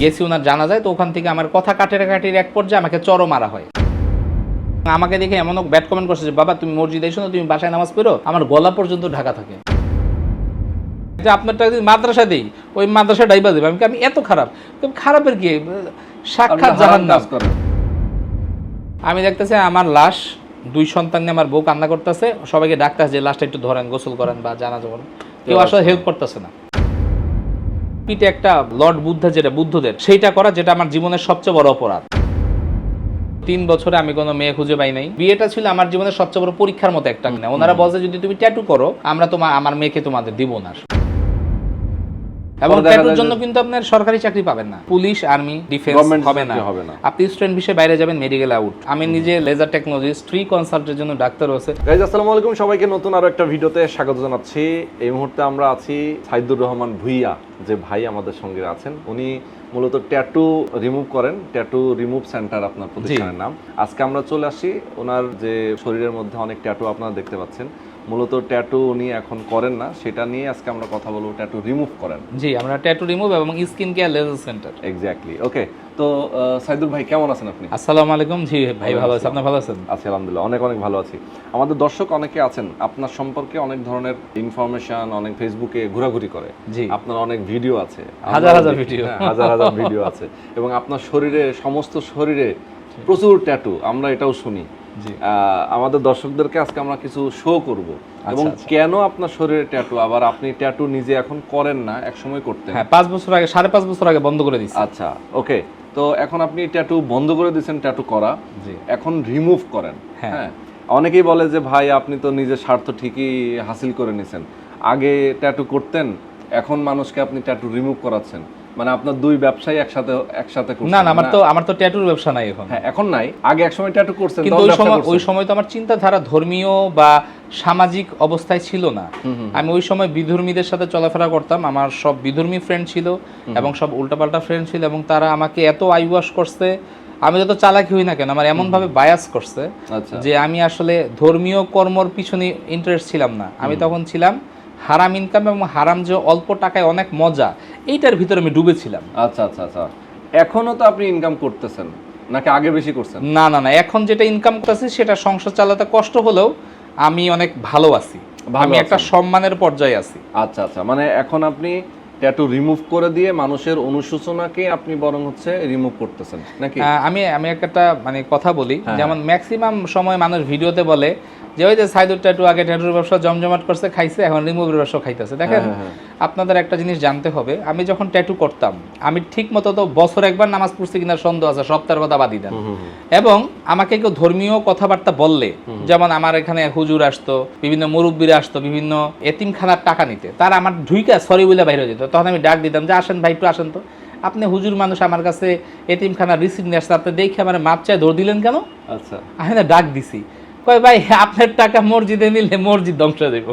গেছি ওনার জানা যায় তো ওখান থেকে আমার কথা কাটের কাটির এক পর্যায়ে আমাকে চরও মারা হয়। আমাকে দেখে এমন ব্যাড কমেন্ট করছে যে বাবা তুমি মসজিদে এসো না তুমি বাসায় নামাজ পড়ো আমার গলা পর্যন্ত ঢাকা থাকে। যে আপনার টাকা যদি মাদ্রাসা দিই ওই মাদ্রাসা ডাইবা দেবে। আমি আমি এত খারাপ। খারাপের কি? সাক্ষাৎ জাহান কাজ আমি দেখতেছি আমার লাশ দুই সন্তান নিয়ে আমার বউ কান্না করতেছে। সবাইকে ডাকতেছে যে লাশটা একটু ধরেন গোসল করেন বা জানাজা করেন। কেউ আসলে হেল্প করতেছে না। পিঠে একটা লর্ড বুদ্ধা যেটা বুদ্ধদের সেইটা করা যেটা আমার জীবনের সবচেয়ে বড় অপরাধ। তিন বছরে আমি কোনো মেয়ে খুঁজে পাই নাই। বিয়েটা ছিল আমার জীবনের সবচেয়ে বড় পরীক্ষার মতো একটা ওনারা বলছে যদি তুমি ট্যাটু করো আমরা তোমার আমার মেয়েকে তোমাদের দিব না। এবং ট্যাটুর জন্য কিন্তু আপনার সরকারি চাকরি পাবেন না। পুলিশ আর্মি ডিফেন্স হবে না। আপনি স্টুডেন্ট বিষয়ে বাইরে যাবেন মেডিকেল আউট আমি নিজে লেজার টেকনোলজিস্ট ফ্রি কনসাল্টের জন্য ডাক্তার আছে গাইজ আসসালামু আলাইকুম। সবাইকে নতুন আরও একটা ভিডিওতে স্বাগত জানাচ্ছি। এই মুহূর্তে আমরা আছি সাইদুর রহমান ভুইয়া যে ভাই আমাদের সঙ্গে আছেন। উনি মূলত ট্যাটু রিমুভ করেন। ট্যাটু রিমুভ সেন্টার আপনার প্রতিষ্ঠানের নাম। আজকে আমরা চলে আসি ওনার যে শরীরের মধ্যে অনেক ট্যাটু আপনারা দেখতে পাচ্ছেন। মূলত ট্যাটু উনি এখন করেন না সেটা নিয়ে আজকে আমরা কথা বলব ট্যাটু রিমুভ করেন। জি আমরা ট্যাটু রিমুভ এবং skin care laser centre exactly okay তো আহ, সাইদুর ভাই কেমন আছেন আপনি? আসসালামু আলাইকুম। জি ভাই ভালো আছে আপনি ভালো আছেন? আছি আলহামদুলিল্লাহ অনেক অনেক ভালো আছি। আমাদের দর্শক অনেকে আছেন আপনার সম্পর্কে অনেক ধরনের ইনফরমেশন অনেক ফেসবুকে ঘোরাঘুরি করে। জি। আপনার অনেক ভিডিও আছে। হাজার হাজার ভিডিও। হ্যাঁ, হাজার হাজার ভিডিও আছে। এবং আপনার শরীরে সমস্ত শরীরে প্রচুর ট্যাটু আমরা এটাও শুনি। আমাদের দর্শকদেরকে আজকে আমরা কিছু শো করব। এবং আচ্ছা। কেন আপনার শরীরে ট্যাটু আবার আপনি ট্যাটু নিজে এখন করেন না এক সময় করতেন। হ্যাঁ পাঁচ বছর আগে সাড়ে পাঁচ বছর আগে বন্ধ করে দিচ্ছি আচ্ছা ওকে তো এখন আপনি ট্যাটু বন্ধ করে দিয়েছেন ট্যাটু করা। জি। এখন রিমুভ করেন। হ্যাঁ। হ্যাঁ। অনেকেই বলে যে ভাই আপনি তো নিজের স্বার্থ ঠিকই হাসিল করে নিছেন। আগে ট্যাটু করতেন এখন মানুষকে আপনি ট্যাটু রিমুভ করাচ্ছেন। মানে আপনার দুই ব্যবসায়ী একসাথে একসাথে করছেন না না আমার তো আমার তো ট্যাটুর ব্যবসা নাই এখন। হ্যাঁ এখন নাই। আগে এক সময় ট্যাটু করছেন কিন্তু ওই সময় ওই সময় তো আমার চিন্তাধারা ধর্মীয় বা সামাজিক অবস্থায় ছিল না। আমি ওই সময় বিধর্মীদের সাথে চলাফেরা করতাম আমার সব বিধর্মী ফ্রেন্ড ছিল এবং সব উল্টাপাল্টা ফ্রেন্ড ছিল এবং তারা আমাকে এত আইওয়াশ করছে। আমি যত চালাকি হই না কেন আমার এমন ভাবে বায়াস করছে আচ্ছা। যে আমি আসলে ধর্মীয় কর্মর পিছনে ইন্টারেস্ট ছিলাম না। আমি তখন ছিলাম হারাম ইনকাম এবং হারাম যে অল্প টাকায় অনেক মজা। এইটার ভিতরে আমি ডুবেছিলাম। আচ্ছা আচ্ছা আচ্ছা। এখনও তো আপনি ইনকাম করতেছেন নাকি আগে বেশি করছেন? না না না এখন যেটা ইনকাম করতেছি সেটা সংসার চালাতে কষ্ট হলেও আমি অনেক ভালো আছি। আমি একটা সম্মানের পর্যায়ে আছি। আচ্ছা আচ্ছা মানে এখন আপনি ট্যাটু রিমুভ করে দিয়ে মানুষের অনুশোচনাকে আপনি বরং হচ্ছে রিমুভ করতেছেন নাকি? আমি আমি একটা মানে কথা বলি হ্যাঁ। যেমন ম্যাক্সিমাম সময় মানুষ ভিডিওতে বলে যে ওই যে সাইদুর ট্যাটু আগে ট্যাটুর ব্যবসা জমজমাট করছে খাইছে এখন রিমুভের ব্যবসা খাইতেছে দেখেন? হ্যাঁ, হ্যাঁ, আপনাদের একটা জিনিস জানতে হবে। আমি যখন ট্যাটু করতাম আমি ঠিক মতো তো বছর একবার নামাজ পড়ছি কিনা সন্দেহ আছে সপ্তাহের কথা বাদি দেন। এবং আমাকে কেউ ধর্মীয় কথাবার্তা বললে যেমন আমার এখানে হুজুর আসতো বিভিন্ন মুরব্বীরা আসতো বিভিন্ন এতিমখানার টাকা নিতে তারা আমার ঢুইকা সরি বলে বাইরে যেত। তখন আমি ডাক দিতাম যে আসেন ভাই একটু আসেন তো। আপনি হুজুর মানুষ আমার কাছে এতিমখানার রিসিপ্ট নিয়ে আসছে আপনি দেখে আমার মাপ চায় ধর দিলেন কেন? আচ্ছা। আমি না ডাক দিছি। কয় ভাই আপনার টাকা মসজিদে নিলে মসজিদ ধ্বংস দেবো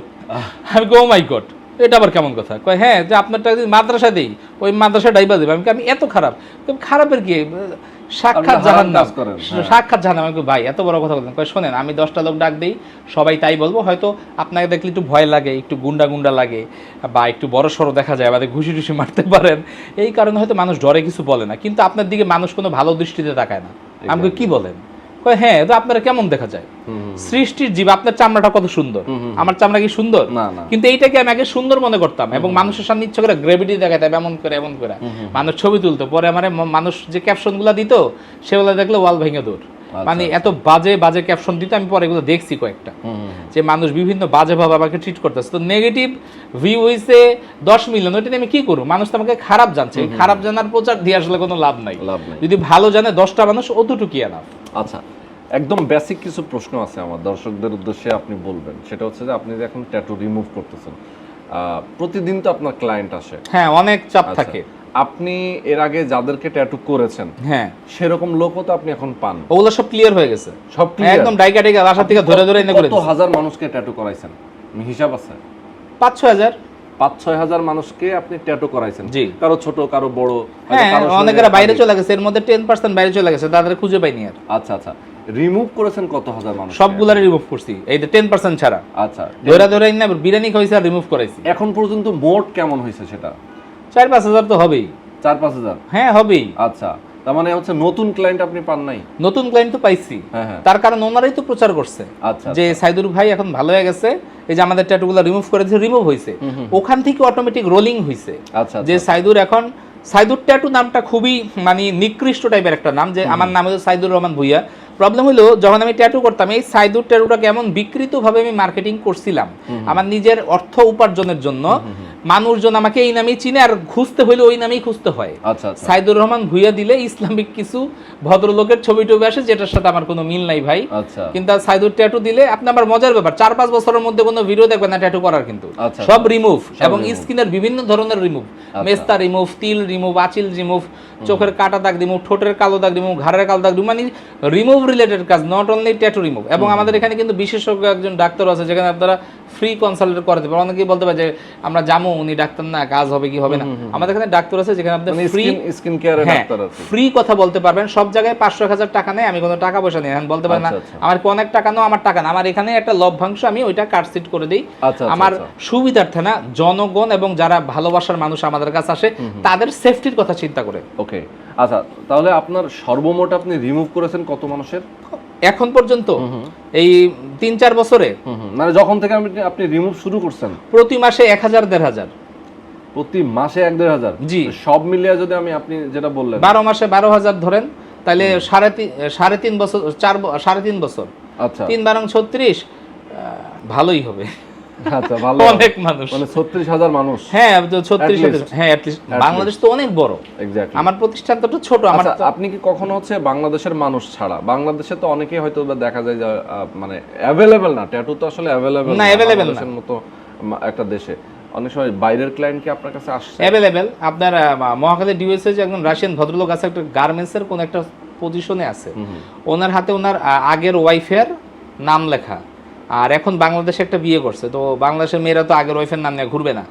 আমি গো মাই গড এটা আবার কেমন কথা? কয় হ্যাঁ যে আপনার টাকা যদি মাদ্রাসা দিই ওই মাদ্রাসা ডাইবা দেবে। আমি আমি এত খারাপ। খারাপের কি? সাক্ষাৎ করেন, হ্যাঁ। সাক্ষাৎ জাহান্নাম। আমি ভাই এত বড় কথা বলতেন কয় শোনেন আমি দশটা লোক ডাক দিই সবাই তাই বলব। হয়তো আপনাকে দেখলে একটু ভয় লাগে একটু গুন্ডা গুন্ডা লাগে বা একটু বড় সড়ো দেখা যায় আমাদের ঘুষি টুসি মারতে পারেন। এই কারণে হয়তো মানুষ ডরে কিছু বলে না কিন্তু আপনার দিকে মানুষ কোনো ভালো দৃষ্টিতে তাকায় না। আমাকে কি বলেন? হ্যাঁ তো আপনারা কেমন দেখা যায়। সৃষ্টির জীব আপনার চামড়াটা কত সুন্দর। আমার চামড়া কি সুন্দর? কিন্তু এইটাকে আমি আগে সুন্দর মনে করতাম এবং মানুষের সামনে ইচ্ছা করে গ্রেভিটি দেখাতাম এমন করে এমন করে। মানুষ ছবি তুলতো পরে আমার মানুষ যে ক্যাপশনগুলা দিত সেগুলো দেখলে ওয়াল ভেঙে দূর মানে এত বাজে বাজে ক্যাপশন দিত আমি পরে এগুলো দেখছি কয়েকটা। যে মানুষ বিভিন্ন বাজে ভাবে আমাকে ট্রিট করতেছে। তো নেগেটিভ ভিউ হইছে দশ মিলিয়ন ওইটা আমি কি করব? মানুষ তো আমাকে খারাপ জানছে। খারাপ জানার প্রচার দিয়ে আসলে কোনো লাভ নাই। লাভ নেই। যদি ভালো জানে দশটা মানুষ অতটুকু এনাফ আচ্ছা একদম বেসিক কিছু প্রশ্ন আছে আমার দর্শকদের উদ্দেশ্যে আপনি বলবেন। সেটা হচ্ছে যে আপনি এখন ট্যাটু রিমুভ করতেছেন প্রতিদিন তো আপনার ক্লায়েন্ট আসে। হ্যাঁ অনেক চাপ আচ্ছা। থাকে। আপনি এর আগে যাদেরকে ট্যাটু করেছেন হ্যাঁ। সেরকম লোকও তো আপনি এখন পান। ওগুলো সব ক্লিয়ার হয়ে গেছে। সব clear? একদম ডাইকা ডাইকা বাসা থেকে ধরে ধরে এনে করে কত হাজার মানুষকে ট্যাটু করাইছেন? আমি হিসাব আছে। পাঁচ ছ হাজার। পাঁচ ছয় হাজার মানুষকে আপনি ট্যাটু করাইছেন। জি। কারও ছোট কারও বড় হ্যাঁ অনেকেরা বাইরে চলে গেছে এর মধ্যে টেন পার্সেন্ট বাইরে চলে গেছে তাদের খুঁজে পাইনি আর। আচ্ছা আচ্ছা। রিমুভ করেছেন কত হাজার মানুষ সবগুলারে রিমুভ করছি। এই টেন পার্সেন্ট ছাড়া। আচ্ছা ধরে ধরে এনে বিরিয়ানি খাইছে আর রিমুভ করাইছি। এখন পর্যন্ত মোট কেমন হয়েছে সেটা? চার পাঁচ হাজার তো হবেই। চার পাঁচ হাজার? হ্যাঁ হবেই। আচ্ছা তার মানে হচ্ছে নতুন ক্লায়েন্ট আপনি পান নাই? নতুন ক্লায়েন্ট তো পাইছি। হ্যাঁ হ্যাঁ। তার কারণ ওনারাই তো প্রচার করছে। আচ্ছা যে সাইদুর ভাই এখন ভালো হয়ে গেছে এই যে আমাদের ট্যাটুগুলো রিমুভ করে দিয়েছে রিমুভ হয়েছে ওখান থেকে অটোমেটিক রোলিং হয়েছে আচ্ছা যে সাইদুর এখন সাইদুর ট্যাটু নামটা খুবই মানে নিকৃষ্ট টাইপের একটা নাম যে আমার নাম হচ্ছে সাইদুর রহমান ভুইয়া। প্রবলেম হলো যখন আমি ট্যাটু করতাম এই সাইদুর ট্যাটুটা কেমন বিকৃতভাবে আমি মার্কেটিং করছিলাম। আমার নিজের অর্থ উপার্জনের জন্য। মানুষজন আমাকে এই নামেই চিনে আর খুঁজতে হইলে ওই নামেই খুঁজতে হয়। আচ্ছা আচ্ছা। সাইদুর রহমান ভুইয়া দিলে ইসলামিক কিছু ভদ্রলোকের ছবি টবি আসে যেটার সাথে আমার কোনো মিল নাই ভাই। আচ্ছা। কিন্তু সাইদুর ট্যাটু দিলে আপনি আমার মজার ব্যাপার চার পাঁচ বছরের মধ্যে কোনো ভিডিও দেখবেন না ট্যাটু করার কিন্তু। সব রিমুভ এবং স্কিনের বিভিন্ন ধরনের রিমুভ মেস্তা রিমুভ তিল রিমুভ আচিল রিমুভ চোখের কাটা দাগ রিমুভ ঠোঁটের কালো দাগ রিমুভ ঘাড়ের কালো দাগ রিমুভ মানে রিমুভ রিলেটেড কাজ নট অনলি ট্যাটু রিমুভ। এবং আমাদের এখানে কিন্তু বিশেষজ্ঞ একজন ডাক্তার আছে যেখানে আপনারা ফ্রি কনসাল্ট করতে পারেন অনেকেই বলতে পারে যে আমরা জামু উনি ডাক্তার না কাজ হবে কি হবে না? আমাদের এখানে ডাক্তার আছে যেখানে আপনি ফ্রি স্কিন হ্যাঁ ডাক্তার আছে। ফ্রি কথা বলতে পারবেন। সব জায়গায় পাঁচশো এক হাজার টাকা নেই আমি কোনো টাকা পয়সা নেই। এখন বলতে পারেন না আচ্ছা, আচ্ছা। আমার কি অনেক টাকা নাও আমার টাকা না আমার এখানে একটা লভ্যাংশ আমি ওইটা কাটসিট করে দিই। আচ্ছা, আমার। সুবিধার্থে না জনগণ এবং যারা ভালোবাসার মানুষ আমাদের কাছে আসে তাদের সেফটির কথা চিন্তা করে। ওকে আচ্ছা তাহলে আপনার সর্বমোট আপনি রিমুভ করেছেন কত মানুষের? এখন পর্যন্ত এই তিন চার বছরে। মানে যখন থেকে আপনি রিমুভ শুরু করছেন? প্রতি মাসে এক হাজার দেড় হাজার। প্রতি মাসে এক দেড় হাজার? জি। সব মিলিয়ে যদি আমি আপনি যেটা বললেন। বারো মাসে বারো হাজার ধরেন তাহলে সাড়ে তিন সাড়ে তিন বছর চার সাড়ে তিন বছর। আচ্ছা। তিন বারং ছত্রিশ ভালোই হবে। আচ্ছা ভালো। অনেক মানুষ। মানে ছত্রিশ হাজার মানুষ। হ্যাঁ ছত্রিশ least. হ্যাঁ। বাংলাদেশ তো অনেক বড়। এক্স্যাক্টলি আমার প্রতিষ্ঠান তো ছোট আমার আচ্ছা আপনি কি কখনো হচ্ছে বাংলাদেশের মানুষ ছাড়া? বাংলাদেশে তো অনেকেই হয়তো দেখা যায় যে মানে অ্যাভেলেবেল না। ট্যাটু তো আসলে অ্যাভেলেবেল না, না। মতো একটা দেশে। অনেক সময় বাইরের ক্লায়েন্ট কি আপনার কাছে আসছে? অ্যাভেলেবেল আপনার আহ, মহাখালী ডিউএসএ যে একজন রাশিয়ান ভদ্রলোক আছে একটা গার্মেন্টসের কোন একটা পজিশনে আছে। ওনার হাতে ওনার আগের ওয়াইফের নাম লেখা। আর এখন বাংলাদেশে একটা বিয়ে করছে তো বাংলাদেশের মেয়েরা তো আগের ওয়াইফের নাম নিয়ে ঘুরবে না।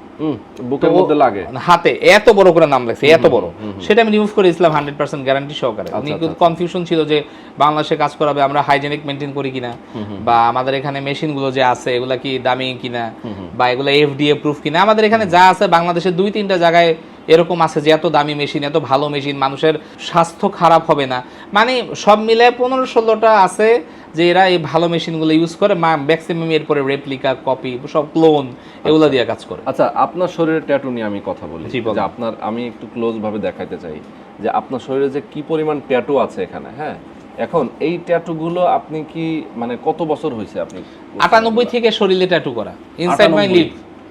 বুকের মধ্যে লাগে। হাতে এত বড় করে নাম লেখছে এত বড়। সেটা আমি রিমুভ করে দিয়েছিলাম হান্ড্রেড পার্সেন্ট গ্যারান্টি সহকারে। উনি কিন্তু কনফিউশন ছিল যে বাংলাদেশে কাজ করাবে আমরা হাইজেনিক মেনটেন করি কিনা বা আমাদের এখানে মেশিনগুলো যে আছে এগুলা কি দামি কিনা বা এগুলো এফডিএ প্রুফ কিনা। আমাদের এখানে যা আছে বাংলাদেশের দুই তিনটা জায়গায় এরকম আছে যে এত দামি মেশিন এত ভালো মেশিন মানুষের স্বাস্থ্য খারাপ হবে না। মানে সব মিলে পনেরো ষোলোটা আছে যে এরা এই ভালো মেশিনগুলো ইউজ করে ম্যাক্সিমাম এরপরে রেপ্লিকা কপি সব ক্লোন এগুলো দিয়ে কাজ করে। আচ্ছা আপনার শরীরের ট্যাটু নিয়ে আমি কথা বলি। যে আপনার আমি একটু ক্লোজ ভাবে দেখাইতে চাই। যে আপনার শরীরে যে কি পরিমাণ ট্যাটু আছে এখানে হ্যাঁ? এখন এই ট্যাটু গুলো আপনি কি মানে কত বছর হয়েছে আপনি? আটানব্বই থেকে শরীরে ট্যাটু করা। ইনসাইড মাই 98 লিপ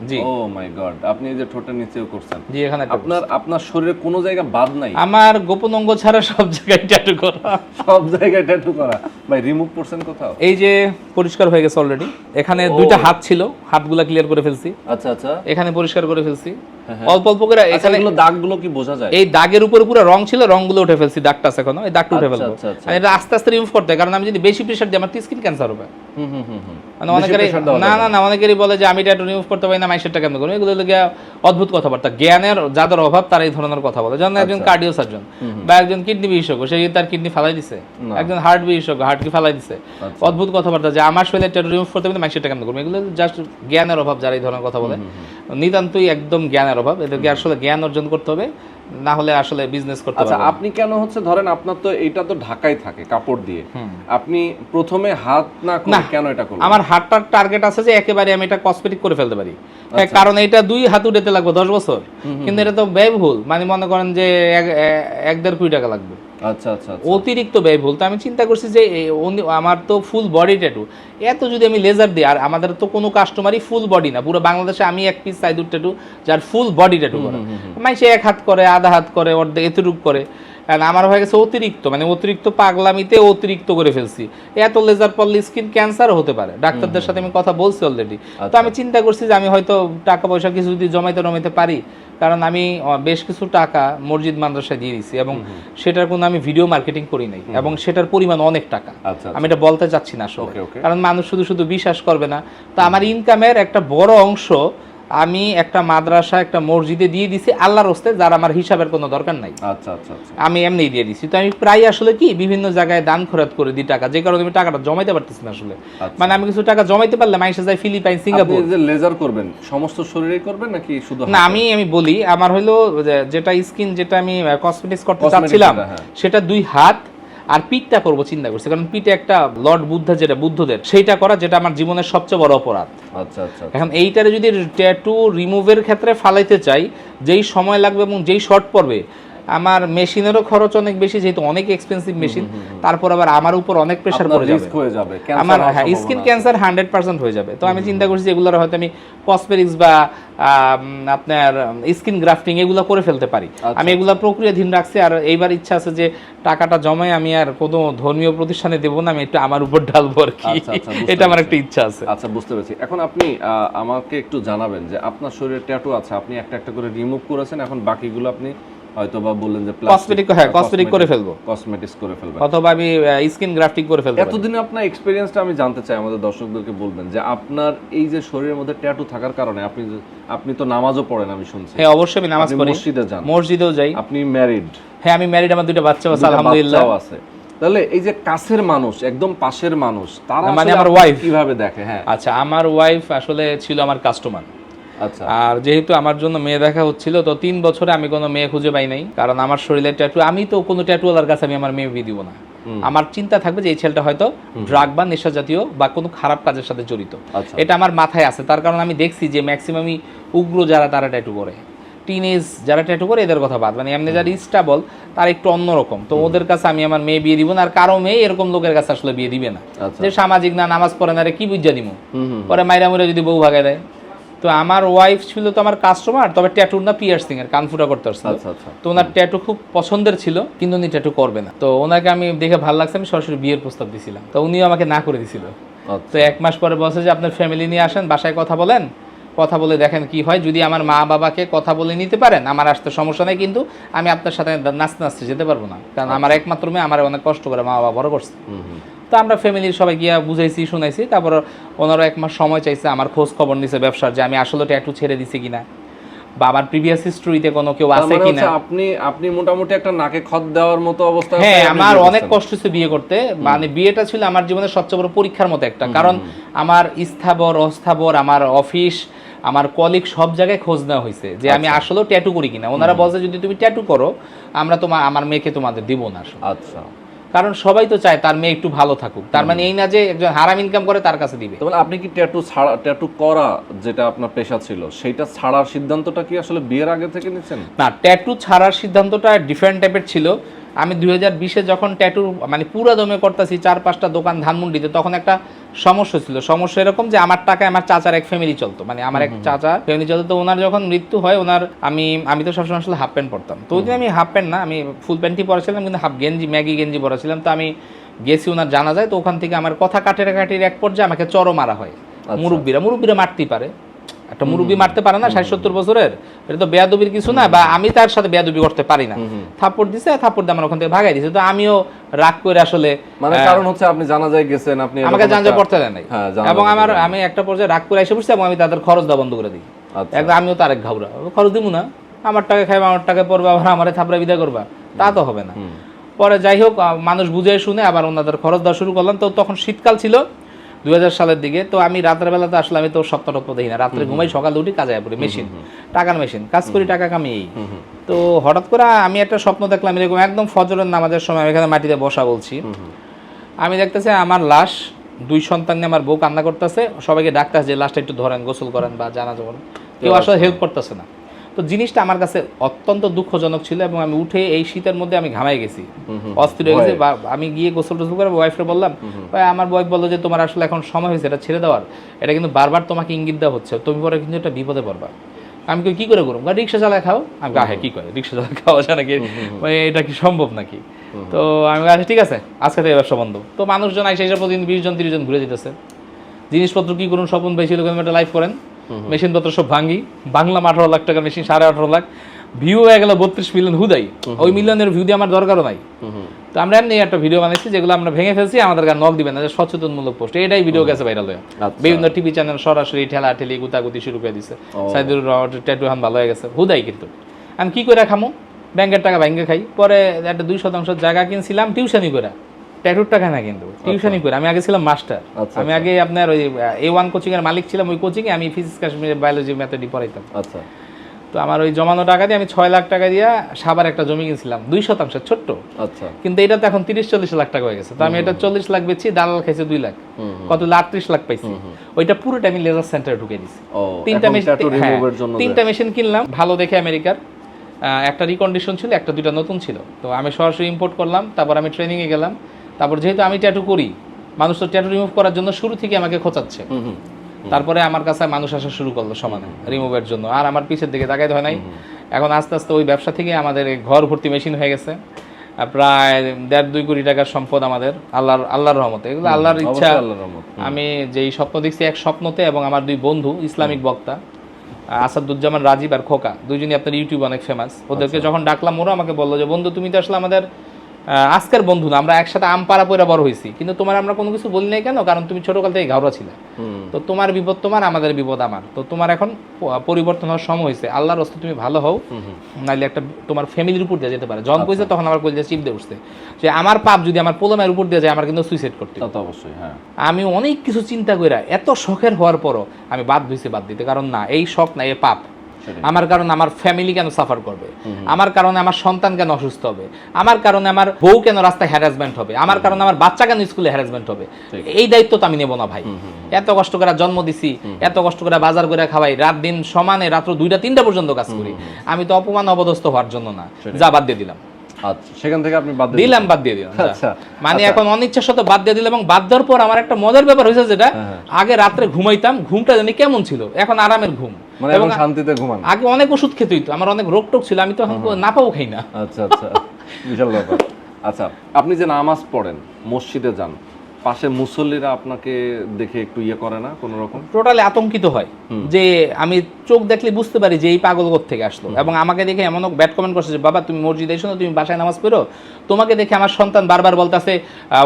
জি। ও মাই গড আপনি এই যে ঠোঁটের নিচেও করছেন। জি এখানে আপনার আপনার শরীরে কোনো জায়গা বাদ নাই। আমার গোপন অঙ্গ ছাড়া সব জায়গায় ট্যাটু করা। সব জায়গায় ট্যাটু করা। ভাই রিমুভ করছেন কোথাও? এই যে পরিষ্কার হয়ে গেছে অলরেডি এখানে দুইটা হাত ছিল হাতগুলা ক্লিয়ার করে ফেলছি। আচ্ছা আচ্ছা। এখানে পরিষ্কার করে ফেলছি। অল্প অল্প করে এখানে এখানে দাগগুলো কি বোঝা যায়? এই দাগের উপরে পুরো রং ছিল রংগুলো উঠে ফেলছি দাগটা আছে এখনও এই দাগটা উঠে আচ্ছা, ফেলব। আচ্ছা, আচ্ছা। আর এটা আস্তে আস্তে রিমুভ করতে কারণ আমি যদি বেশি প্রেশার দিই আমার স্কিন ক্যান্সার হবে। হুম হুম হুম হুম। মানে অনেকেরই না না না। অনেকেরই বলে যে আমি ট্যাটু রিমুভ করতে পারি না মাইশেরটা কেমন করব? এগুলো লোকে অদ্ভুত কথাবার্তা। জ্ঞানের যাদের অভাব তারা এই ধরনের কথা বলে। যেমন একজন আচ্ছা। কার্ডিও সার্জন বা একজন কিডনি বিশেষজ্ঞ সে তার কিডনি ফালাই দিছে। একজন হার্ট বিশেষজ্ঞ হার্ট কি ফালাই দিছে। আচ্ছা। অদ্ভুত কথাবার্তা যে আমার শরীরে ট্যাটু রিমুভ করতে পারি না মাইশেরটা কেমন করব? এগুলো জাস্ট জ্ঞানের অভাব যারা এই ধরনের কথা বলে। নিতান্তই একদম জ্ঞানের অভাব এদেরকে আসলে জ্ঞান অর্জন করতে হবে না হলে আসলে বিজনেস করতে আচ্ছা আপনি কেন হচ্ছে ধরেন আপনার তো এটা তো ঢাকায় থাকে কাপড় দিয়ে। আপনি প্রথমে হাত না করে কেন এটা করলেন? আমার হাতটার টার্গেট আছে যে একেবারে আমি এটা কসমেটিক করে ফেলতে পারি। আচ্ছা। কারণ এটা দুই হাত উঠাতে লাগবে দশ বছর। কিন্তু এটা তো ব্যয়বহুল। মানে মনে করেন যে এক- এক দেড় কোটি টাকা লাগবে। আচ্ছা আচ্ছা আচ্ছা। অতিরিক্ত ব্যয়বহুল। তো আমি চিন্তা করছি যে আমার তো ফুল বডি ট্যাটু এত যদি আমি লেজার দিই আর আমাদের তো কোনো কাস্টমারই ফুল বডি না। পুরো বাংলাদেশে আমি এক পিস সাইদুর ট্যাটু যার ফুল বডি ট্যাটু করে। মানে সে এক হাত করে আধা হাত করে অর্ধেক এতটুক করে। কারণ আমার হয়ে গেছে অতিরিক্ত মানে অতিরিক্ত পাগলামিতে অতিরিক্ত করে ফেলছি। এত লেজার পড়লে স্কিন ক্যান্সার হতে পারে। ডাক্তারদের সাথে আমি কথা বলছি অলরেডি তো। আমি চিন্তা করছি যে আমি হয়তো টাকা পয়সা কিছু যদি জমাইতে জমাইতে পারি। কারণ আমি বেশ কিছু টাকা মসজিদ মাদ্রাসায় দিয়ে দিছি এবং সেটার কোনো আমি ভিডিও মার্কেটিং করি নাই এবং সেটার পরিমাণ অনেক টাকা। আচ্ছা আমি এটা বলতে চাচ্ছি না আসলে. কারণ মানুষ শুধু শুধু বিশ্বাস করবে না। তো আমার ইনকামের একটা বড় অংশ আমি একটা মাদ্রাসা একটা মসজিদে দিয়ে দিছি আল্লাহর হস্তে যার আমার হিসাবের কোনো দরকার নাই। আচ্ছা আচ্ছা আচ্ছা। আমি এমনিই দিয়ে দিছি। তো আমি প্রায় আসলে কি বিভিন্ন জায়গায় দান খরচ করে দিই টাকা। যে কারণে আমি টাকাটা জমাইতে পারতেছি না আসলে। আচ্ছা। মানে আমি কিছু টাকা জমাইতে পারলে মাইসে যাই ফিলিপাইন আপনি সিঙ্গাপুর। যে লেজার করবেন সমস্ত শরীরে করবেন নাকি শুধু না আমি আমি বলি আমার হলো যেটা স্কিন যেটা আমি কসমেটিক্স করতে চাচ্ছিলাম হ্যাঁ। সেটা দুই হাত আর পিঠটা করব চিন্তা করছি কারণ পিঠে একটা লর্ড বুদ্ধা যেটা বুদ্ধদের সেইটা করা যেটা আমার জীবনের সবচেয়ে বড় অপরাধ। আচ্ছা আচ্ছা এখন এইটারে যদি ট্যাটু রিমুভের ক্ষেত্রে ফালাইতে চাই যেই সময় লাগবে এবং যেই শর্ট পড়বে আমার মেশিনেরও খরচ অনেক বেশি যেহেতু অনেক এক্সপেন্সিভ মেশিন তারপর আবার আমার উপর অনেক প্রেশার পড়ে যাবে। হয়ে যাবে আমার হ্যাঁ স্কিন ক্যান্সার হান্ড্রেড পার্সেন্ট হয়ে যাবে। তো আমি চিন্তা করছি এগুলোর হয়তো আমি কসমেটিক্স বা আপনার স্কিন গ্রাফটিং এগুলো করে ফেলতে পারি। আচ্ছা। আমি এগুলো প্রক্রিয়াধীন রাখছি আর এইবার ইচ্ছা আছে যে টাকাটা জমাই আমি আর কোনো ধর্মীয় প্রতিষ্ঠানে দেবো না আমি একটু আমার উপর ঢালবো আর কি। আচ্ছা, আচ্ছা, এটা আমার একটা ইচ্ছা আছে। আচ্ছা বুঝতে পেরেছি। এখন আপনি আমাকে একটু জানাবেন যে আপনার শরীরে ট্যাটু আছে আপনি একটা একটা করে রিমুভ করেছেন এখন বাকিগুলো আপনি হয়তো বা বললেন যে Cosmetic, হ্যাঁ, cosmetic করে ফেলব। কসমেটিক্স করে ফেলবেন। অথবা আমি স্কিন গ্রাফটিং করে পারি। এতদিনে আপনার এক্সপেরিয়েন্সটা আমি জানতে চাই আমাদের দর্শকদেরকে বলবেন যে আপনার এই যে শরীরের মধ্যে ট্যাটু থাকার কারণে আপনি আপনি তো নামাজও পড়েন আমি শুনছি। হ্যাঁ অবশ্যই আমি নামাজ পড়ি। মসজিদে যান। মসজিদেও যাই। আপনি ম্যারিড হ্যাঁ আমি ম্যারিড আমার দুটো বাচ্চা আছে আলহামদুলিল্লাহ। আছে। তাহলে এই যে কাছের মানুষ একদম পাশের মানুষ তারা মানে আমার wife। কীভাবে দেখে? হ্যাঁ। আচ্ছা আমার ওয়াইফ আসলে ছিল আমার কাস্টমার আর যেহেতু আমার জন্য মেয়ে দেখা হচ্ছিল তো তিন বছরে আমি কোনো মেয়ে খুঁজে পাই নাই কারণ আমার শরীরে ট্যাটু আমি তো কোনো ট্যাটুওয়ালার কাছে আমি আমার মেয়ে বিয়ে দিব না। আমার চিন্তা থাকবে যে এই ছেলেটা হয়তো ড্রাগ বা নেশা জাতীয় বা কোনো খারাপ কাজের সাথে জড়িত। আচ্ছা। এটা আমার মাথায় আছে তার কারণ আমি দেখছি যে ম্যাক্সিমামই উগ্র যারা তারা ট্যাটু করে। টিনেজ যারা ট্যাটু করে এদের কথা বাদ মানে এমনি যারা স্টাবল তার একটু অন্যরকম তো ওদের কাছে আমি আমার মেয়ে বিয়ে দিব না আর কারও মেয়ে এরকম লোকের কাছে আসলে বিয়ে দিবে না। আচ্ছা। যে সামাজিক না নামাজ পড়ে না রে কি বুঝা দিব পরে মাইরা মুরা যদি বউ ভাগায় দেয়। তো আমার ওয়াইফ ছিল তো আমার কাস্টমার তবে ট্যাটুর না পিয়ার্সিং এর কানফুটা করতে পারছিল। আচ্ছা আচ্ছা। তো ওনার ট্যাটু খুব পছন্দের ছিল কিন্তু উনি ট্যাটু করবে না। তো ওনাকে আমি দেখে ভালো লাগছে আমি সরাসরি বিয়ের প্রস্তাব দিছিলাম। তো উনিও আমাকে না করে দিছিল। আচ্ছা। তো এক মাস পরে বলছে যে আপনার ফ্যামিলি নিয়ে আসেন বাসায় কথা বলেন কথা বলে দেখেন কি হয়। যদি আমার মা বাবাকে কথা বলে নিতে পারেন আমার আসতে সমস্যা নেই কিন্তু আমি আপনার সাথে নাচতে নাচতে যেতে পারব না। কারণ আমার একমাত্র মেয়ে আমার অনেক কষ্ট করে মা বাবা বড় করছে। তো আমরা ফ্যামিলির সবাই গিয়া বুঝাইছি শুনাইছি। তারপর ওনারা এক মাস সময় চাইছে আমার খোঁজ খবর নিছে ব্যবসার যে আমি আসলে ট্যাটু ছেড়ে দিছি কিনা। বা আমার প্রিভিয়াস হিস্ট্রিতে কোনো কেউ আছে মানে কিনা। আপনি আপনি মোটামুটি একটা নাকে খত দেওয়ার মতো অবস্থা হ্যাঁ আমার অনেক কষ্ট হচ্ছে বিয়ে করতে। মানে বিয়েটা ছিল আমার জীবনের সবচেয়ে বড় পরীক্ষার মতো একটা। কারণ আমার স্থাবর অস্থাবর আমার অফিস আমার কলিগ সব জায়গায় খোঁজ নেওয়া হয়েছে যে আমি আসলেও ট্যাটু করি কিনা। ওনারা বলছে যদি তুমি ট্যাটু করো আমরা তোমার আমার মেয়েকে তোমাদের দিব না আচ্ছা। কারণ সবাই তো চায় তার মেয়ে একটু ভালো থাকুক। তার মানে এই না যে একজন হারাম ইনকাম করে তার কাছে দিবে। তাহলে আপনি কি ট্যাটু ছাড়া ট্যাটু করা যেটা আপনার পেশা ছিল সেটা ছাড়ার সিদ্ধান্তটা কি আসলে বিয়ের আগে থেকে নিচ্ছেন? না ট্যাটু ছাড়ার সিদ্ধান্তটা ডিফারেন্ট টাইপের ছিল। আমি দুই হাজার বিশে যখন ট্যাটু মানে পুরা দমে করতেছি চার পাঁচটা দোকান ধানমন্ডিতে তখন একটা সমস্যা ছিল। সমস্যা এরকম যে আমার টাকায় আমার চাচার এক ফ্যামিলি চলতো। মানে আমার এক চাচা ফ্যামিলি চলতো তো ওনার যখন মৃত্যু হয় ওনার আমি আমি তো সবসময় আসলে হাফ প্যান্ট পরতাম। তো ওই দিন আমি হাফ প্যান্ট না আমি ফুল প্যান্টই পরেছিলাম কিন্তু হাফ গেঞ্জি ম্যাগি গেঞ্জি পরেছিলাম। তো আমি গেছি ওনার জানা যায় তো ওখান থেকে আমার কথা কাটের কাটির এক পর্যায়ে আমাকে চরো মারা হয়। মুরব্বীরা মুরব্বীরা মারতেই পারে। একটা মুরব্বী মারতে পারে না ষাট সত্তর বছরের এটা তো বেয়াদবির কিছু না বা আমি তার সাথে বেয়াদবি করতে পারি না। থাপ্পড় দিছে থাপ্পড় দিয়ে আমার ওখান থেকে ভাগাই দিছে। তো আমিও রাগ করে আসলে মানে কারণ হচ্ছে আপনি জানা যায় গেছেন আপনি আমাকে জানজা একটা- পড়তে দেয় নাই। হ্যাঁ, এবং আমার আমি একটা পর্যায়ে রাগ করে এসে বসছি এবং আমি তাদের খরচ দেওয়া বন্ধ করে দিই। আচ্ছা। একদম আমিও তার এক ঘাবরা খরচ দিব না। আমার টাকা খাইবা আমার টাকা পড়বা আবার আমারে থাপড়া বিদায় করবা। তা তো হবে না। পরে যাই হোক মানুষ বুঝে শুনে আবার ওনাদের খরচ দেওয়া শুরু করলাম। তো তখন শীতকাল ছিল দুই সালের দিকে তো আমি রাতের বেলাতে আসলে আমি তো সপ্তাহ টপ্তাহ দেখি না। রাত্রে ঘুমাই সকালে উঠি কাজে পড়ি মেশিন টাকার মেশিন কাজ করি টাকা কামিয়েই। তো হঠাৎ করে আমি একটা স্বপ্ন দেখলাম এরকম একদম ফজরের নামাজের সময় আমি এখানে মাটিতে বসা বলছি। আমি দেখতেছি আমার লাশ দুই সন্তান নিয়ে আমার বউ কান্না করতেছে সবাইকে ডাকতেছে যে লাশটা একটু ধরেন গোসল করেন বা জানা যাবেন কেউ আসলে হেল্প করতেছে না। তো জিনিসটা আমার কাছে অত্যন্ত দুঃখজনক ছিল এবং আমি উঠে এই শীতের মধ্যে আমি ঘামাই গেছি। অস্থির হয়ে গেছে আমি গিয়ে গোসল টোসল করে ওয়াইফরে বললাম ভাই আমার ওয়াইফ বলল যে তোমার আসলে এখন সময় হয়েছে এটা ছেড়ে দেওয়ার। এটা কিন্তু বারবার তোমাকে ইঙ্গিত দেওয়া হচ্ছে তুমি পরে কিন্তু এটা বিপদে পড়বা। আমি কি করে করব? রিক্সা চালায় খাও? আমি হ্যাঁ কি করে? রিক্সা চালায় খাওয়া যায় নাকি? মানে এটা কি সম্ভব নাকি? তো আমি আচ্ছা ঠিক আছে আজকে থেকে ব্যবসা বন্ধ। তো মানুষজন আইসে এসে প্রতিদিন বিশ জন তিরিশ জন ঘুরে যেতেছে। জিনিসপত্র কি করুন স্বপন ভাই ছিল একটা লাইভ করেন। মেশিনপত্র সব ভাঙ্গি। বাংলাম আঠারো লাখ টাকা মেশিন সাড়ে আঠারো লাখ। ভিউ হয়ে গেল বত্রিশ মিলিয়ন হুদাই। ওই মিলিয়নের ভিউ দিয়ে আমার দরকারও নাই। তো আমরা এমনি একটা ভিডিও বানাইছি যেগুলো আমরা ভেঙে ফেলছি আমাদের গান নক দিবেন না সচেতনমূলক পোস্ট এটাই ভিডিও গেছে ভাইরাল হয়ে। আচ্ছা। বিভিন্ন টিভি চ্যানেল সরাসরি ঠেলা ঠেলি গুতাগুতি শুরু করে দিছে। সাইদুর রহমান ট্যাটু হান ভালো হয়ে গেছে। হুদাই কিন্তু। আমি কি করে খামো? ব্যাংকের টাকা ব্যাংকে খাই। পরে একটা দুই শতাংশ জায়গা কিনছিলাম টিউশনি করে ট্যাটুর টাকা না কিন্তু টিউশনি করে। আমি আগে ছিলাম মাস্টার আচ্ছা, আমি আগে আপনার ওই এ ওয়ান কোচিং এর মালিক ছিলাম ওই কোচিং এ আমি ফিজিক্স কাশ্মীর বায়োলজি মেথডই পড়াইতাম। আচ্ছা। তো আমার ওই জমানো টাকা দিয়ে আমি ছয় লাখ টাকা দিয়ে সাবার একটা জমি কিনছিলাম দুই শতাংশ ছোট্ট। আচ্ছা। কিন্তু এটা তো এখন তিরিশ চল্লিশ লাখ টাকা হয়ে গেছে। তো আমি এটা চল্লিশ লাখ বেচি দালাল খাইছে দুই লাখ। কত আটত্রিশ লাখ পাইছি। ওইটা পুরোটা আমি লেজার সেন্টারে ঢুকে দিছি। তিনটা মেশিন জন্য তিনটা মেশিন কিনলাম ভালো দেখে আমেরিকার একটা রিকন্ডিশন ছিল একটা দুইটা নতুন ছিল। তো আমি সরাসরি ইম্পোর্ট করলাম তারপর আমি ট্রেনিং এ গেলাম। তারপর যেহেতু আমি ট্যাটু করি মানুষ তো ট্যাটু রিমুভ করার জন্য শুরু থেকে আমাকে খোঁচাচ্ছে। তারপরে আমার কাছে মানুষ আসা শুরু করল সমানে রিমুভের জন্য। আর আমার পিছের দিকে তাকাইতে হয় নাই। এখন আস্তে আস্তে ওই ব্যবসা থেকে আমাদের ঘর ভর্তি মেশিন হয়ে গেছে। প্রায় দেড় দুই কোটি টাকার সম্পদ আমাদের আল্লাহর আল্লাহর রহমতে। এগুলো আল্লাহর ইচ্ছা। আল্লাহর রহমত। আমি যেই স্বপ্ন দেখছি এক স্বপ্নতে এবং আমার দুই বন্ধু ইসলামিক বক্তা আসাদুজ্জামান রাজীব আর খোকা দুইজনই আপনার ইউটিউব অনেক ফেমাস ওদেরকে আচ্ছা। যখন ডাকলাম ওরা আমাকে বলল যে বন্ধু তুমি তো আসলে আমাদের আজকের বন্ধু না আমরা একসাথে আম পাড়া পড়া বড় হয়েছি কিন্তু তোমার আমরা কোনো কিছু বলি নাই কেন? কারণ তুমি ছোটকাল থেকে ঘাওড়া ছিলে। তো তোমার বিপদ তোমার আমাদের বিপদ আমার। তো তোমার এখন পরিবর্তন হওয়ার সময় হয়েছে আল্লাহর রস্তে তুমি ভালো হও। হুম। একটা তোমার ফ্যামিলির উপর দিয়ে যেতে পারে। জন কইছে তখন আমার কইছে চিপ দিয়ে উঠছে। যে আমার পাপ যদি আমার পোলামের উপর দিয়ে যায় আমার কিন্তু সুইসাইড করতে হবে। তা তো অবশ্যই হ্যাঁ। আমি অনেক কিছু চিন্তা কইরা এত শখের হওয়ার পরও আমি বাদ দিয়েছি বাদ দিতে। কারণ না এই শখ না এ পাপ। আমার কারণে আমার ফ্যামিলি কেন সাফার করবে? আমার কারণে আমার সন্তান কেন অসুস্থ হবে? আমার কারণে আমার বউ কেন রাস্তায় হ্যারাসমেন্ট হবে? আমার কারণে আমার বাচ্চা কেন স্কুলে হ্যারাসমেন্ট হবে? এই দায়িত্ব তো আমি নেব না ভাই। এত কষ্ট করে জন্ম দিছি এত কষ্ট করে বাজার করে খাওয়াই রাত দিন সমানে রাত্র দুইটা তিনটা পর্যন্ত কাজ করি। আমি তো অপমান অবদস্থ হওয়ার জন্য না। যা বাদ দিয়ে দিলাম। আচ্ছা সেখান থেকে আপনি বাদ দিলাম বাদ দিয়ে দিলাম আচ্ছা, মানে আচ্ছা। এখন অনিচ্ছা বাদ দিয়ে দিলাম এবং বাদ দেওয়ার পর আমার একটা মজার ব্যাপার হয়েছে যেটা হ্যাঁ, হ্যাঁ। আগে রাত্রে ঘুমাইতাম ঘুমটা জানি কেমন ছিল এখন আরামের ঘুম। মানে এবং শান্তিতে ঘুমান। আগে অনেক ওষুধ খেতে হইতো আমার অনেক রোগ টোক ছিল আমি তো এখন না পাবো খাই না। আচ্ছা আচ্ছা। বিশাল ব্যাপার। আচ্ছা আপনি যে নামাজ পড়েন মসজিদে যান পাশে মুসল্লিরা আপনাকে দেখে একটু ইয়ে করে না কোনো রকম? টোটালি আতঙ্কিত হয় যে আমি চোখ দেখলে বুঝতে পারি যে এই পাগল কোথা থেকে আসলো। এবং আমাকে দেখে এমন ব্যাড কমেন্ট করছে যে বাবা তুমি মসজিদে এসো না তুমি বাসায় নামাজ পড়ো। তোমাকে দেখে আমার সন্তান বারবার বলতেছে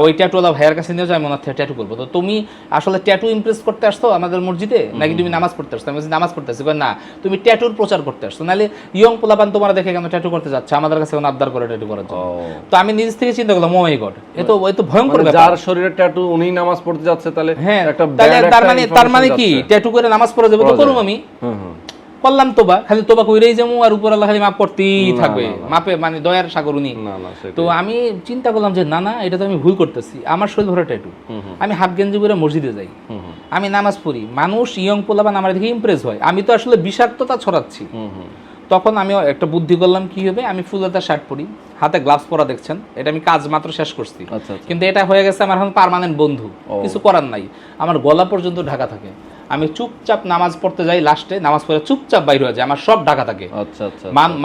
ওই ট্যাটুওয়ালা ভাইয়ের কাছে নিয়ে যাই মনে হচ্ছে ট্যাটু করব। তো তুমি আসলে ট্যাটু ইমপ্রেস করতে আসতো আমাদের মসজিদে? নাকি তুমি নামাজ পড়তে আসতো আমি নামাজ পড়তে আসছি না তুমি ট্যাটুর প্রচার করতে আসতো নাহলে ইয়ং পোলাপান তোমার দেখে কেন ট্যাটু করতে যাচ্ছে? আমাদের কাছে কোনো আবদার করে ট্যাটু করার জন্য। তো আমি নিজ থেকে চিন্তা করলাম ও মাই গড এ তো এ তো ভয়ঙ্কর মানে যার শরীরে ট্যাটু উনি নামাজ পড়তে যাচ্ছে তাহলে হ্যাঁ একটা তার মানে তার মানে কি? ট্যাটু করে নামাজ পড়া যাবে তো আমি। করলাম তোবা খালি তোবা কইরেই যাব আর উপর আল্লাহ খালি মাপ করতেই থাকবে। মাপে মানে দয়ার সাগর উনি। তো আমি চিন্তা করলাম যে না না এটা তো আমি ভুল করতেছি। আমার শরীর ভরা ট্যাটু। আমি হাফ গেঞ্জি করে মসজিদে যাই। আমি নামাজ পড়ি। মানুষ ইয়ং পোলাবান আমার দেখে ইমপ্রেস হয়। আমি তো আসলে বিষাক্ততা ছড়াচ্ছি। তখন আমি একটা বুদ্ধি করলাম কি হবে? আমি ফুলদাতা শার্ট পরি। হাতে গ্লাভস পরা দেখছেন। এটা আমি কাজ মাত্র শেষ করছি। আচ্ছা আচ্ছা। কিন্তু এটা হয়ে গেছে আমার এখন পার্মানেন্ট বন্ধু। কিছু করার নাই। আমার গলা পর্যন্ত ঢাকা থাকে। আমি চুপচাপ নামাজ পড়তে যাই লাস্টে নামাজ পড়ে চুপচাপ বাইর হয়ে যায় আমার সব ঢাকা থাকে। আচ্ছা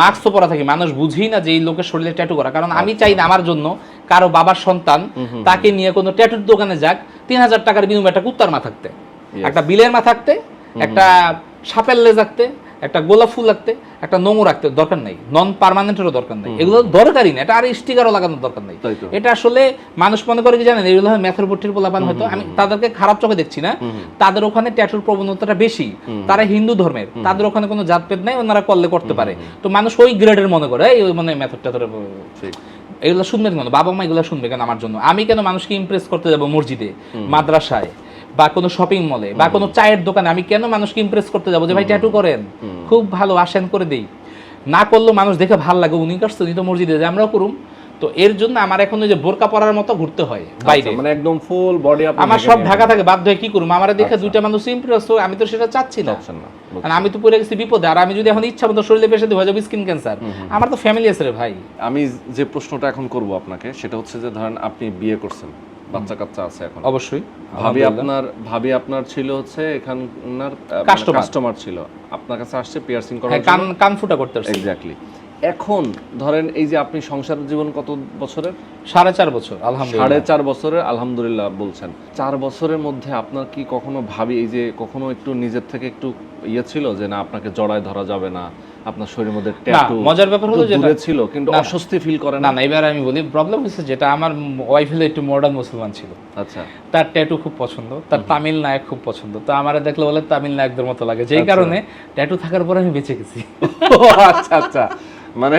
মাস্ক তো পরা থাকে। মানুষ বুঝি না যে এই লোকের শরীরে ট্যাটু করা। কারণ আমি চাই না আমার জন্য কারও বাবার সন্তান তাকে নিয়ে কোনো ট্যাটুর দোকানে যাক। তিন হাজার টাকার বিনিময়ে একটা কুত্তার মা থাকতে। একটা বিলের মা থাকতে। একটা সাপের লেজ রাখতে একটা গোলাপ ফুল রাখতে একটা নোংর রাখতে দরকার নাই। নন পার্মানেন্টেরও দরকার নাই। এগুলো দরকারই না এটা আর স্টিকারও লাগানোর দরকার নাই। এটা আসলে মানুষ মনে করে কি জানেন এগুলো হয় মেথর পট্টির পোলাপান হয়তো। আমি তাদেরকে খারাপ চোখে দেখছি না। তাদের ওখানে ট্যাটুর প্রবণতাটা বেশি। তারা হিন্দু ধর্মের। তাদের ওখানে কোনো জাতভেদ নাই ওনারা করলে করতে পারে। তো মানুষ ওই গ্রেডের মনে করে এই মানে মেথড ট্যাথর এগুলো শুনবে কেন? বাবা মা এগুলো শুনবে কেন আমার জন্য? আমি কেন মানুষকে ইমপ্রেস করতে যাব মসজিদে মাদ্রাসায়? বা কোনো শপিং মলে বা কোনো চায়ের দোকানে আমি কেন মানুষকে ইমপ্রেস করতে যাব যে ভাই ট্যাটু করেন? খুব ভালো আসেন করে দেই। না করলেও মানুষ দেখে ভালো লাগে। উনি করছে উনি তো মসজিদে যে আমরাও করুম। তো এর জন্য আমার এখন ওই যে বোরকা পরার মতো ঘুরতে হয় বাইরে। আচ্ছা, মানে একদম ফুল বডি আপনি আমার সব ঢাকা থাকে বাধ্য হয়ে কি করব আমার দেখে আচ্ছা। দুইটা মানুষ ইমপ্রেস আমি তো সেটা চাচ্ছি না। যাচ্ছেন না কারণ আমি তো পড়ে গেছি বিপদে আর আমি যদি এখন ইচ্ছা মতো শরীরে পেশে দিই হয়ে যাবে স্কিন ক্যান্সার আমার তো ফ্যামিলি আছে রে ভাই। আমি যে প্রশ্নটা এখন করব আপনাকে সেটা হচ্ছে যে ধরেন আপনি বিয়ে করছেন। বাচ্চা কাচ্চা আছে এখন। অবশ্যই ভাবি আপনার ভাবি আপনার ছিল হচ্ছে এখানকার. কাস্টমার ছিল। আপনার কাছে আসছে পিয়ার্সিং করার হ্যাঁ কান কান ফুটা করতে এক্স্যাক্টলি এখন ধরেন এই যে আপনি সংসার জীবন কত বছরের? সাড়ে চার বছর সাড়ে চার বছরের আলহামদুলিল্লাহ বলছেন। চার বছরের মধ্যে আপনার কি কখনো ভাবি এই যে কখনো একটু নিজের থেকে একটু ইয়ে ছিল যে না আপনাকে জড়ায় ধরা যাবে না আপনার শরীরের মধ্যে ট্যাটু মজার ব্যাপার হলো যেটা- ছিল কিন্তু। অস্বস্তি ফিল করে না? না এবার আমি বলি প্রবলেম হচ্ছে যেটা আমার ওয়াইফ হলো একটু মডার্ন মুসলমান ছিল। আচ্ছা। তার ট্যাটু খুব পছন্দ তার তামিল নায়ক খুব পছন্দ। তো আমার দেখলে বলে তামিল নায়কদের মতো লাগে। যেই আচ্ছা। কারণে ট্যাটু থাকার পরে আমি বেঁচে গেছি। আচ্ছা আচ্ছা। মানে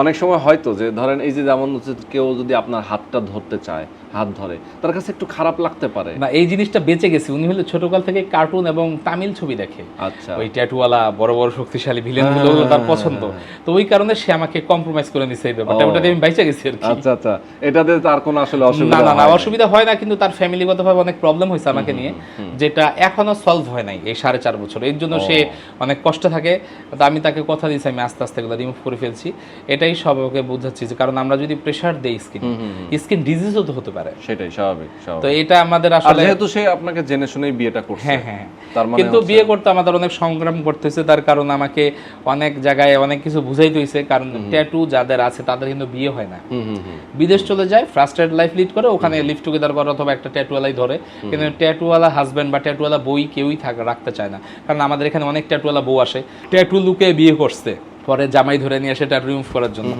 অনেক সময় হয়তো যে ধরেন এই যে যেমন হচ্ছে কেউ যদি আপনার হাতটা ধরতে চায় হাত ধরে তার কাছে একটু খারাপ লাগতে পারে। না এই জিনিসটা বেঁচে গেছি উনি হলো ছোটকাল থেকে কার্টুন এবং তামিল ছবি দেখে। আচ্ছা। ওই ট্যাটুওয়ালা বড় বড় শক্তিশালী ভিলেনগুলো তার পছন্দ। তো ওই কারণে সে আমাকে কম্প্রোমাইজ করে নিছে এই ব্যাপারটা। ওটাতে আমি বাইচে গেছি আর কি। আচ্ছা আচ্ছা। এটাতে তার কোনো আসলে অসুবিধা না না হয় না। অসুবিধা হয় না কিন্তু তার ফ্যামিলিগতভাবে অনেক প্রবলেম হয়েছে আমাকে নিয়ে যেটা এখনও সলভ হয় নাই এই সাড়ে চার বছর। এর জন্য সে অনেক কষ্ট থাকে। তো আমি তাকে কথা দিয়েছি আমি আস্তে আস্তে এগুলো রিমুভ করে ফেলছি। এটাই সবাইকে বোঝাচ্ছি যে কারণ আমরা যদি প্রেশার দেই স্কিন। স্কিন ডিজিজও তো হতে পারে। সেটাই স্বাভাবিক তো এটা আমাদের আসলে যেহেতু সে আপনাকে জেনে শুনেই বিয়েটা করছে হ্যাঁ হ্যাঁ। তার মানে কিন্তু বিয়ে করতে আমাদের অনেক সংগ্রাম করতেছে তার কারণ আমাকে অনেক জায়গায় অনেক কিছু বুঝাইতে হয়েছে কারণ ট্যাটু যাদের আছে তাদের কিন্তু বিয়ে হয় না। বিদেশ চলে যায় ফ্রাস্ট্রেট লাইফ লিড করে ওখানে লিভ টুগেদার করে অথবা একটা ট্যাটুওয়ালাই ধরে। কিন্তু ট্যাটুওয়ালা হাজব্যান্ড বা ট্যাটুওয়ালা বই কেউই থাক রাখতে চায় না। কারণ আমাদের এখানে অনেক ট্যাটুওয়ালা বউ আসে ট্যাটু লুকে বিয়ে করছে। পরে জামাই ধরে নিয়ে আসে ট্যাটু রিমুভ করার জন্য।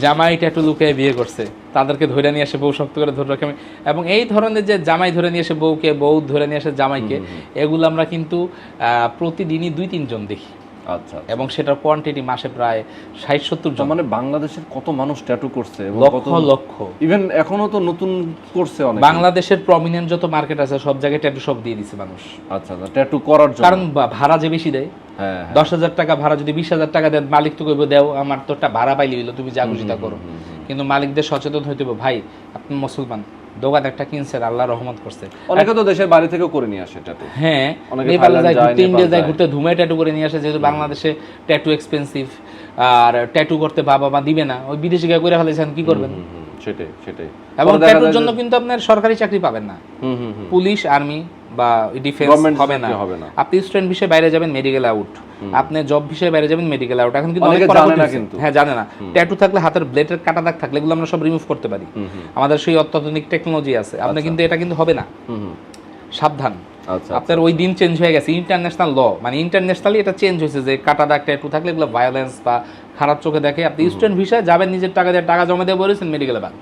জামাই ট্যাটু লুকিয়ে বিয়ে করছে। তাদেরকে ধরে নিয়ে আসে বউ শক্ত করে ধরে রাখে। এবং এই ধরনের যে জামাই ধরে নিয়ে আসে বউকে বউ ধরে নিয়ে আসে জামাইকে এগুলো আমরা কিন্তু আহ, প্রতিদিনই দুই তিনজন দেখি। আচ্ছা এবং সেটার কোয়ান্টিটি মাসে প্রায় ষাট সত্তর তার জন মানে বাংলাদেশের কত মানুষ ট্যাটু করছে লক্ষ লক্ষ। ইভেন এখনও তো নতুন করছে অনেক। বাংলাদেশের প্রমিনেন্ট যত মার্কেট আছে সব জায়গায় ট্যাটু সব দিয়ে দিছে মানুষ। আচ্ছা ট্যাটু করার জন্য। কারণ ভাড়া যে বেশি দেয় হ্যাঁ হ্যাঁ। দশ হাজার টাকা ভাড়া যদি বিশ হাজার টাকা দেন মালিক তো কইব দেও আমার তো একটা ভাড়া পাইলি তুমি যা খুশি তা করো। কিন্তু মালিকদের সচেতন হইতে ভাই আপনি মুসলমান দোকান একটা কিনছেন আল্লাহ রহমত করছে। অনেকে তো দেশের বাড়ি থেকেও করে নিয়ে আসে ট্যাটু। হ্যাঁ অনেকে নেপালে যায় ঘুরতে ইন্ডিয়া যায়। ঘুরতে ধুমে ট্যাটু করে নিয়ে আসে যেহেতু বাংলাদেশে ট্যাটু এক্সপেন্সিভ আর ট্যাটু করতে বাবা মা দিবে না ওই বিদেশে গিয়ে করে ফেলেছেন কি করবেন? সেটাই সেটাই। এবং ট্যাটুর জন্য কিন্তু আপনার সরকারি চাকরি পাবেন না। পুলিশ আর্মি বা ডিফেন্স হবে না। হবে না। আপনি স্টুডেন্ট বিষয়ে বাইরে যাবেন মেডিকেল আউট আপনি জব বিষয়ে বাইরে যাবেন মেডিকেল আউট এখন কিন্তু অনেক জানে না কিন্তু। হ্যাঁ জানে না। ট্যাটু থাকলে হাতের ব্লেডের কাটা দাগ থাকলে এগুলো আমরা সব রিমুভ করতে পারি। আমাদের সেই অত্যাধুনিক টেকনোলজি আছে। আপনি কিন্তু এটা কিন্তু হবে না। সাবধান। আচ্ছা আপনার ওই দিন চেঞ্জ হয়ে গেছে। ইন্টারন্যাশনাল ল মানে ইন্টারন্যাশনালি এটা চেঞ্জ হয়েছে যে কাটা দাগ ট্যাটু থাকলে এগুলো ভায়োলেন্স বা খারাপ চোখে দেখে। আপনি স্টুডেন্ট ভিসায় যাবেন নিজের টাকা দিয়ে টাকা জমা দিয়ে বলেছেন মেডিকেলে বাদ।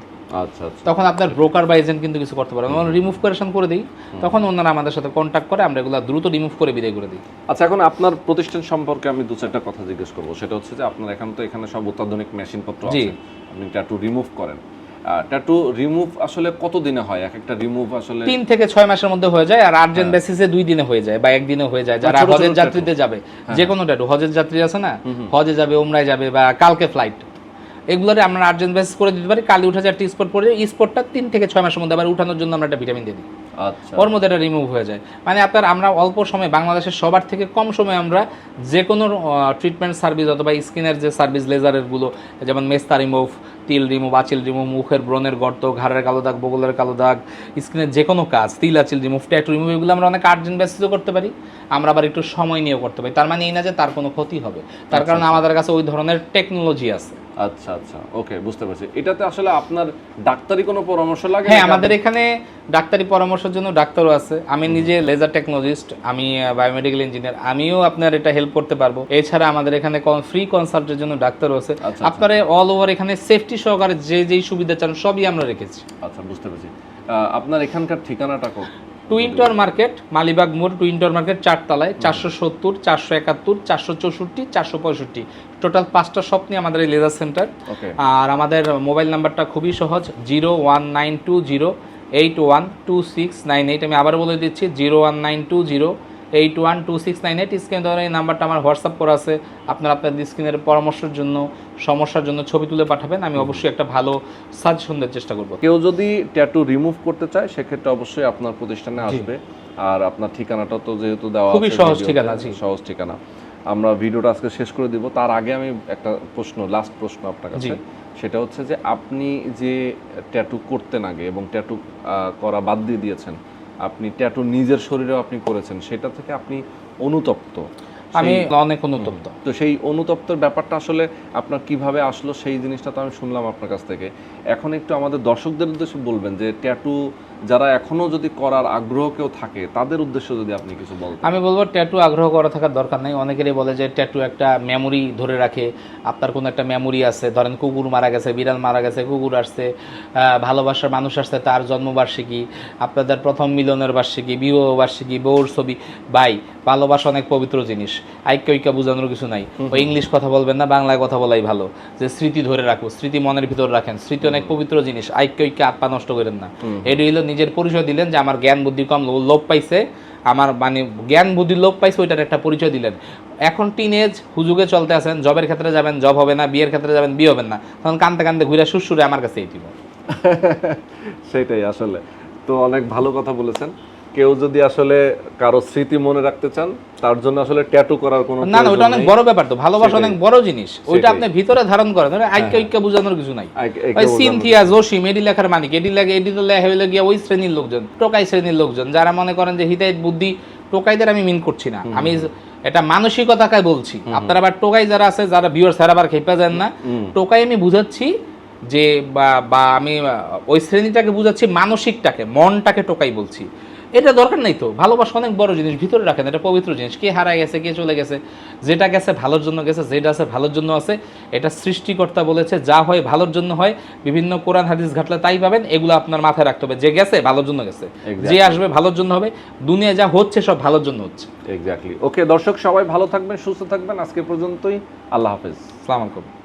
আচ্ছা আচ্ছা। তখন আপনার ব্রোকার বা এজেন্ট কিন্তু কিছু করতে পারেন রিমুভ করেশন করে দিই তখন ওনারা আমাদের সাথে কন্ট্যাক্ট করে আমরা এগুলো দ্রুত রিমুভ করে বিদায় করে দিই। আচ্ছা এখন আপনার প্রতিষ্ঠান সম্পর্কে আমি দু চারটা কথা জিজ্ঞেস করব। সেটা হচ্ছে যে আপনার এখন তো এখানে সব অত্যাধুনিক মেশিনপত্র আছে। আপনি ট্যাটু রিমুভ করেন। ট্যাটু রিমুভ আসলে কত দিনে হয়? এক একটা রিমুভ আসলে তিন থেকে ছয় মাসের মধ্যে হয়ে যায় আর আর্জেন্ট বেসিসে দুই দিনে হয়ে যায় বা একদিনে হয়ে যায়। যারা হজের যাত্রীতে যাবে যে কোনো ট্যাটু হজের যাত্রী আছে না? হজে যাবে ওমরায় যাবে বা কালকে ফ্লাইট এগুলোরে আমরা আর্জেন্ট বেসিস করে দিতে পারি। কালি উঠে যায় একটা স্পট পড়ে স্পটটা তিন থেকে ছয় মাসের মধ্যে আবার উঠানোর জন্য আমরা একটা ভিটামিন দিয়ে দিই। আচ্ছা। ওর মধ্যে এটা রিমুভ হয়ে যায়। মানে আপনার আমরা অল্প সময় বাংলাদেশের সবার থেকে কম সময়ে আমরা যে কোনো ট্রিটমেন্ট সার্ভিস অথবা স্কিনের যে সার্ভিস লেজারেরগুলো যেমন মেস্তা রিমুভ তিল রিমুভ আচিল রিমুভ মুখের ব্রণের গর্ত ঘাড়ের কালো দাগ বগলের কালো দাগ স্কিনের যে কোনো কাজ তিল আচিল রিমুভ ট্যাটু রিমুভ এগুলো আমরা অনেক আর্জেন্ট বেসিসও করতে পারি। আমরা আবার একটু সময় নিয়েও করতে পারি। তার মানে এই না যে তার কোনো ক্ষতি হবে। তার কারণে আমাদের কাছে ওই ধরনের টেকনোলজি আছে। আচ্ছা আচ্ছা। ওকে বুঝতে পারছি। এটাতে আসলে আপনার ডাক্তারি কোনো পরামর্শ লাগে? হ্যাঁ আমাদের এখানে ডাক্তারি পরামর্শের জন্য ডাক্তারও আছে। আমি নিজে লেজার টেকনোলজিস্ট আমি বায়োমেডিক্যাল ইঞ্জিনিয়ার আমিও আপনার এটা হেল্প করতে পারব। এছাড়া আমাদের এখানে ফ্রি কনসাল্টের জন্য ডাক্তারও আছে। আচ্ছা, আপনারা অল ওভার এখানে সেফটি সহকারে যে যেই সুবিধা চান সবই আমরা রেখেছি। আচ্ছা বুঝতে পারছি। আপনার এখানকার ঠিকানাটা কো? টুইন্টর মার্কেট মালিবাগ মোড় টুইন্টর মার্কেট চারতলায় চারশো সত্তর চারশো একাত্তর চারশো চৌষট্টি চারশো পঁয়ষট্টি। টোটাল পাঁচটা শপ নিয়ে আমাদের এই লেজার সেন্টার আর আমাদের মোবাইল নাম্বারটা খুবই সহজ zero one nine two zero eight one two six nine eight আমি আবার বলে দিচ্ছি zero one nine two zero eight one two six nine eight screen ধরে এই নাম্বারটা আমার হোয়াটসঅ্যাপ করা আছে। আপনার স্ক্রিনের পরামর্শের জন্য সমস্যার জন্য ছবি তুলে পাঠাবেন। আমি অবশ্যই একটা ভালো সাজেশন দেওয়ার চেষ্টা করব। কেউ যদি ট্যাটু রিমুভ করতে চায় সেক্ষেত্রে অবশ্যই আপনার প্রতিষ্ঠানে আসবে। আর আপনার ঠিকানাটা তো যেহেতু দেওয়া খুবই সহজ ঠিকানা। সহজ ঠিকানা। আমরা ভিডিওটা আজকে শেষ করে দিব। তার আগে আমি একটা প্রশ্ন লাস্ট প্রশ্ন আপনার কাছে। সেটা হচ্ছে যে আপনি যে ট্যাটু করতেন আগে এবং ট্যাটু করা বাদ দিয়ে দিয়েছেন আপনি ট্যাটু নিজের শরীরেও আপনি করেছেন সেটা থেকে আপনি অনুতপ্ত। আমি অনেক অনুতপ্ত। তো সেই অনুতপ্তর ব্যাপারটা আসলে আপনার কীভাবে আসলো সেই জিনিসটা তো আমি শুনলাম আপনার কাছ থেকে। এখন একটু আমাদের দর্শকদের উদ্দেশ্যে বলবেন যে ট্যাটু যারা এখনও যদি করার আগ্রহ কেউ থাকে তাদের উদ্দেশ্যে যদি আপনি কিছু বলতেন। আমি বলব ট্যাটু আগ্রহ করা থাকার দরকার নেই। অনেকেরই বলে যে ট্যাটু একটা মেমোরি ধরে রাখে। আপনার কোনো একটা মেমোরি আছে ধরেন কুকুর মারা গেছে বিড়াল মারা গেছে কুকুর আসছে ভালোবাসার মানুষ আসছে তার জন্মবার্ষিকী আপনাদের প্রথম মিলনের বার্ষিকী বিবাহ বার্ষিকী বউর ছবি। ভাই ভালোবাসা অনেক পবিত্র জিনিস। আইক্য ঐক্য বোঝানোর কিছু নাই। ওই ইংলিশ কথা বলবেন না বাংলায় কথা বলাই ভালো। যে স্মৃতি ধরে রাখো স্মৃতি মনের ভিতর রাখেন। স্মৃতি অনেক পবিত্র জিনিস। আইক্য ঐক্য আত্মা নষ্ট করেন না। এটি হলো নিজের পরিচয় দিলেন যে আমার জ্ঞান বুদ্ধি কম লোভ পাইছে। আমার মানে জ্ঞান বুদ্ধি লোভ পাইছে, ওইটার একটা পরিচয় দিলেন। এখন টিনেজ হুজুগে চলতে আছেন জবের ক্ষেত্রে যাবেন জব হবে না, বিয়ের ক্ষেত্রে যাবেন, বিয়ে হবেন না। তখন কানতে কানতে ঘুরে সুরসুরে আমার কাছে এই দিব সেটাই আসলে। তো অনেক ভালো কথা বলেছেন। কেউ যদি আসলে কারও স্মৃতি মনে রাখতে চান তার জন্য আসলে ট্যাটু করার কোনো না না ওটা অনেক বড় ব্যাপার তো ভালোবাসা অনেক বড় জিনিস। ওইটা আপনি ভিতরে ধারণ করেন ওটা আইক্য ঐক্য বোঝানোর কিছু নাই। ওই সিনথিয়া জসিম এডি লেখার মানিক এডি লাগে এডি তো লেখা হইলে গিয়া ওই শ্রেণির লোকজন টোকাই শ্রেণির লোকজন যারা মনে করেন যে হিদায়ত বুদ্ধি টোকাইদের আমি মিন করছি না। আমি এটা মানসিকতাকে বলছি। আপনারা আবার টোকাই যারা আছে যারা ভিউয়ার স্যার আবার খেপে যান না। টোকাই আমি বুঝাচ্ছি যে বা আমি ওই শ্রেণীটাকে বুঝাচ্ছি মানসিকটাকে মনটাকে টোকাই বলছি। এটা দরকার নাই তো। ভালোবাসা অনেক বড় জিনিস ভিতরে রাখেন এটা পবিত্র জিনিস। কে হারায় গেছে কে চলে গেছে যেটা গেছে ভালোর জন্য গেছে যেটা আছে ভালোর জন্য আছে। এটা সৃষ্টিকর্তা বলেছে যা হয় ভালোর জন্য হয়। বিভিন্ন কোরআন হাদিস ঘাটলে তাই পাবেন এগুলো আপনার মাথায় রাখতে হবে। যে গেছে ভালোর জন্য গেছে। যে আসবে ভালোর জন্য হবে। দুনিয়া যা হচ্ছে সব ভালোর জন্য হচ্ছে। এক্স্যাক্টলি ওকে দর্শক সবাই ভালো থাকবেন সুস্থ থাকবেন। আজকে পর্যন্তই আল্লাহ হাফেজ। আলাইকুম।